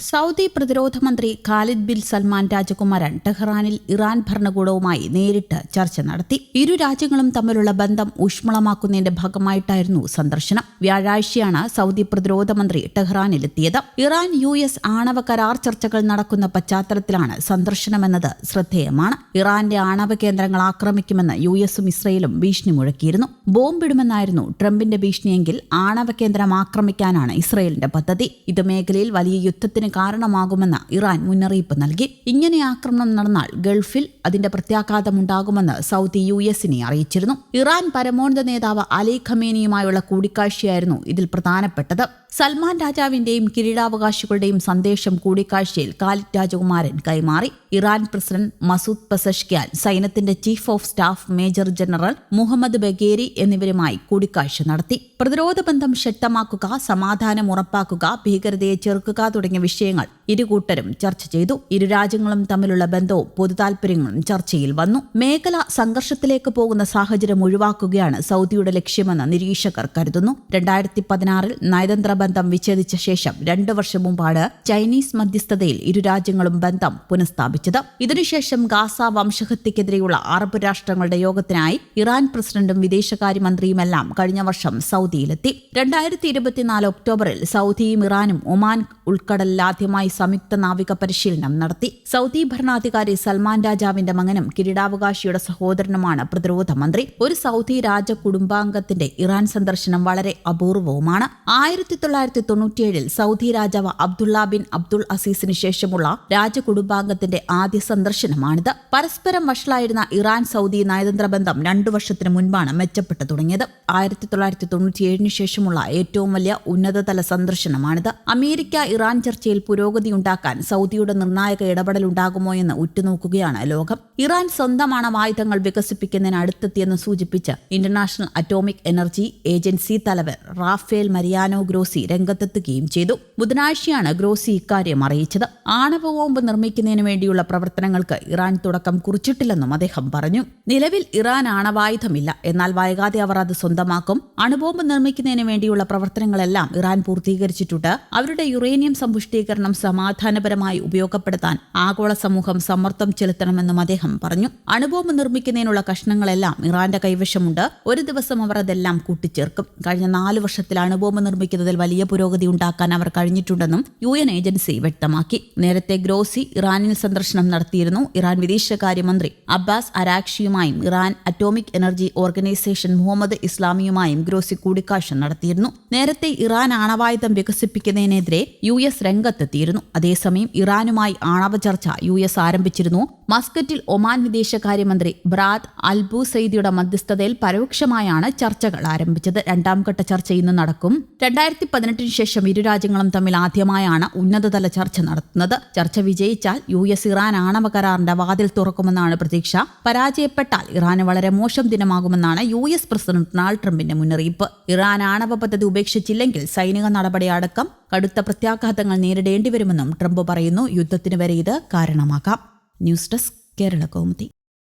Saudi പ്രതിരോധ മന്ത്രി Khalid bin Salman രാജകുമാരൻ ടെഹ്റാനിൽ ഇറാൻ ഭരണകൂടവുമായി നേരിട്ട് ചർച്ച നടത്തി. ഇരു രാജ്യങ്ങളും തമ്മിലുള്ള ബന്ധം ഊഷ്മളമാക്കുന്നതിന്റെ ഭാഗമായിട്ടായിരുന്നു സന്ദർശനം. വ്യാഴാഴ്ചയാണ് സൗദി പ്രതിരോധ മന്ത്രി ടെഹ്റാനിലെത്തിയത്. ഇറാൻ യു എസ് ആണവ കരാർ ചർച്ചകൾ നടക്കുന്ന പശ്ചാത്തലത്തിലാണ് സന്ദർശനമെന്നത് ശ്രദ്ധേയമാണ്. ഇറാന്റെ ആണവ കേന്ദ്രങ്ങൾ ആക്രമിക്കുമെന്ന് യു എസും ഇസ്രയേലും ഭീഷണി മുഴക്കിയിരുന്നു. ബോംബിടുമെന്നായിരുന്നു ട്രംപിന്റെ ഭീഷണിയെങ്കിൽ ആണവ കേന്ദ്രം ആക്രമിക്കാനാണ് ഇസ്രയേലിന്റെ പദ്ധതി. ഇത് മേഖലയിൽ വലിയ യുദ്ധത്തിന് കാരണമാകുമെന്ന് ഇറാൻ മുന്നറിയിപ്പ് നൽകി. ഇങ്ങനെ ആക്രമണം നടന്നാൽ ഗൾഫിൽ അതിന്റെ പ്രത്യാഘാതമുണ്ടാകുമെന്ന് സൗദി യു എസിനെ അറിയിച്ചിരുന്നു. ഇറാൻ പരമോന്നത നേതാവ് അലി ഖമേനിയുമായുള്ള കൂടിക്കാഴ്ചയായിരുന്നു ഇതിൽ പ്രധാനപ്പെട്ടത്. സൽമാൻ രാജാവിന്റെയും കിരീടാവകാശികളുടെയും സന്ദേശം കൂടിക്കാഴ്ചയിൽ കാലിറ്റ് രാജകുമാരൻ കൈമാറി. ഇറാൻ പ്രസിഡന്റ് മസൂദ് പസഷ്ക്യാൻ സൈന്യത്തിന്റെ chief of staff major general Mohammad Bagheri എന്നിവരുമായി കൂടിക്കാഴ്ച നടത്തി. പ്രതിരോധ ബന്ധം ശക്തമാക്കുക സമാധാനം ഉറപ്പാക്കുക ഭീകരതയെ ചെറുക്കുക തുടങ്ങിയ വിഷയങ്ങൾ ഇരുകൂട്ടരും ചർച്ച ചെയ്തു. ഇരു രാജ്യങ്ങളും തമ്മിലുള്ള ബന്ധവും പൊതുതാൽപര്യങ്ങളും ചർച്ചയിൽ വന്നു. മേഖല സംഘർഷത്തിലേക്ക് പോകുന്ന സാഹചര്യം ഒഴിവാക്കുകയാണ് സൗദിയുടെ ലക്ഷ്യമെന്ന് നിരീക്ഷകർ കരുതുന്നു. രണ്ടായിരത്തി പതിനാറിൽ നയതന്ത്ര ബന്ധം വിച്ഛേദിച്ച ശേഷം രണ്ടു വർഷം മുമ്പാണ് ചൈനീസ് മധ്യസ്ഥതയിൽ ഇരു രാജ്യങ്ങളും ബന്ധം പുനഃസ്ഥാപിച്ചത്. ഇതിനുശേഷം ഗാസ വംശഹത്യക്കെതിരെയുള്ള അറബ് രാഷ്ട്രങ്ങളുടെ യോഗത്തിനായി ഇറാൻ പ്രസിഡന്റും വിദേശകാര്യമന്ത്രിയുമെല്ലാം കഴിഞ്ഞ വർഷം സൗദിയിലെത്തി. രണ്ടായിരത്തി ഇരുപത്തിനാല് ഒക്ടോബറിൽ സൗദിയും ഇറാനും ഒമാൻ ഉൾക്കടലിൽ ആദ്യമായി സംയുക്ത നാവിക പരിശീലനം നടത്തി. സൗദി ഭരണാധികാരി സൽമാൻ രാജാവിന്റെ മകനും കിരീടാവകാശിയുടെ സഹോദരനുമാണ് പ്രതിരോധ മന്ത്രി. ഒരു സൗദി രാജ കുടുംബാംഗത്തിന്റെ ഇറാൻ സന്ദർശനം വളരെ അപൂർവവുമാണ്. ആയിരത്തി തൊള്ളായിരത്തി തൊണ്ണൂറ്റിയേഴിൽ സൗദി രാജാവ് അബ്ദുള്ള ബിൻ അബ്ദുൾ അസീസിന് ശേഷമുള്ള രാജകുടുംബാംഗത്തിന്റെ ആദ്യ സന്ദർശനമാണിത്. പരസ്പരം വഷളായിരുന്ന ഇറാൻ സൗദി നയതന്ത്ര ബന്ധം രണ്ടു വർഷത്തിന് മുൻപാണ് മെച്ചപ്പെട്ടു തുടങ്ങിയത്. ആയിരത്തി തൊള്ളായിരത്തി തൊണ്ണൂറ്റിയേഴിന് ശേഷമുള്ള ഏറ്റവും വലിയ ഉന്നതതല സന്ദർശനമാണിത്. അമേരിക്ക ഇറാൻ ചർച്ചയിൽ പുരോഗതി ഉണ്ടാക്കാൻ സൗദിയുടെ നിർണായക ഇടപെടൽ ഉണ്ടാകുമോ എന്ന് ഉറ്റുനോക്കുകയാണ് ലോകം. ഇറാൻ സ്വന്തമാണ് ആയുധങ്ങൾ വികസിപ്പിക്കുന്നതിന് അടുത്തെത്തിയെന്ന് സൂചിപ്പിച്ച് ഇന്റർനാഷണൽ അറ്റോമിക് എനർജി ഏജൻസി തലവൻ റാഫേൽ മരിയാനോ ഗ്രോസി രംഗത്തെത്തുകയും ചെയ്തു. ബുധനാഴ്ചയാണ് ഗ്രോസി ഇക്കാര്യം അറിയിച്ചത്. ആണവ ബോംബ് നിർമ്മിക്കുന്നതിന് വേണ്ടിയുള്ള പ്രവർത്തനങ്ങൾക്ക് ഇറാൻ തുടക്കം കുറിച്ചിട്ടില്ലെന്നും അദ്ദേഹം പറഞ്ഞു. നിലവിൽ ഇറാൻ ആണവായുധമില്ല. എന്നാൽ വൈകാതെ അവർ അത് സ്വന്തമാക്കും. അണുബോംബ് നിർമ്മിക്കുന്നതിന് വേണ്ടിയുള്ള പ്രവർത്തനങ്ങളെല്ലാം ഇറാൻ പൂർത്തീകരിച്ചിട്ടുണ്ട്. അവരുടെ യുറേനിയം സമ്പുഷ്ടീകരണം സമാധാനപരമായി ഉപയോഗപ്പെടുത്താൻ ആഗോള സമൂഹം സമ്മർദ്ദം ചെലുത്തണമെന്നും അദ്ദേഹം പറഞ്ഞു. അണുബോംബ് നിർമ്മിക്കുന്നതിനുള്ള കഷ്ണങ്ങളെല്ലാം ഇറാന്റെ കൈവശമുണ്ട്. ഒരു ദിവസം അവർ അതെല്ലാം കൂട്ടിച്ചേർക്കും. കഴിഞ്ഞ നാല് വർഷത്തിൽ അണുബോംബ് നിർമ്മിക്കുന്നതിൽ വലിയ പുരോഗതി ഉണ്ടാക്കാൻ അവർ കഴിഞ്ഞിട്ടുണ്ടെന്നും യു എൻ ഏജൻസി വ്യക്തമാക്കി. നേരത്തെ ഗ്രോസി ഇറാനിൽ സന്ദർശനം നടത്തിയിരുന്നു. ഇറാൻ വിദേശകാര്യമന്ത്രി Abbas അരാക്ഷിയുമായും Iran Atomic Energy Organization Mohammad ഇസ്ലാമിയുമായും Grossi കൂടിക്കാഴ്ച നടത്തിയിരുന്നു. നേരത്തെ ഇറാൻ ആണവായുധം വികസിപ്പിക്കുന്നതിനെതിരെ യു എസ് രംഗത്തെത്തിയിരുന്നു. അതേസമയം ഇറാനുമായി ആണവ ചർച്ച യു എസ് ആരംഭിച്ചിരുന്നു. മസ്കറ്റിൽ ഒമാൻ വിദേശകാര്യമന്ത്രി ബ്രാദ് അൽബു സയ്ദിയുടെ മധ്യസ്ഥതയിൽ പരോക്ഷമായാണ് ചർച്ചകൾ ആരംഭിച്ചത്. രണ്ടാം ഘട്ട ചർച്ച ഇന്ന് നടക്കും. രണ്ടായിരത്തി പതിനെട്ടിന് ശേഷം ഇരു രാജ്യങ്ങളും തമ്മിൽ ആദ്യമായാണ് ഉന്നതതല ചർച്ച നടത്തുന്നത്. ചർച്ച വിജയിച്ചാൽ യു എസ് ഇറാൻ ആണവ കരാറിന്റെ വാതിൽ തുറക്കുമെന്നാണ് പ്രതീക്ഷ. പരാജയപ്പെട്ടാൽ ഇറാന് വളരെ മോശം ദിനമാകുമെന്നാണ് യു എസ് പ്രസിഡന്റ് ഡൊണാൾഡ് ട്രംപിന്റെ മുന്നറിയിപ്പ്. ഇറാൻ ആണവ പദ്ധതി ഉപേക്ഷിച്ചില്ലെങ്കിൽ സൈനിക നടപടി അടക്കം കടുത്ത പ്രത്യാഘാതങ്ങൾ നേരിടേണ്ടി വരുമെന്നും ട്രംപ് പറയുന്നു. യുദ്ധത്തിന് വരെ ഇത് കാരണമാക്കാം ന്യൂസ് ഡെസ്ക് കേരള കൗമുദി.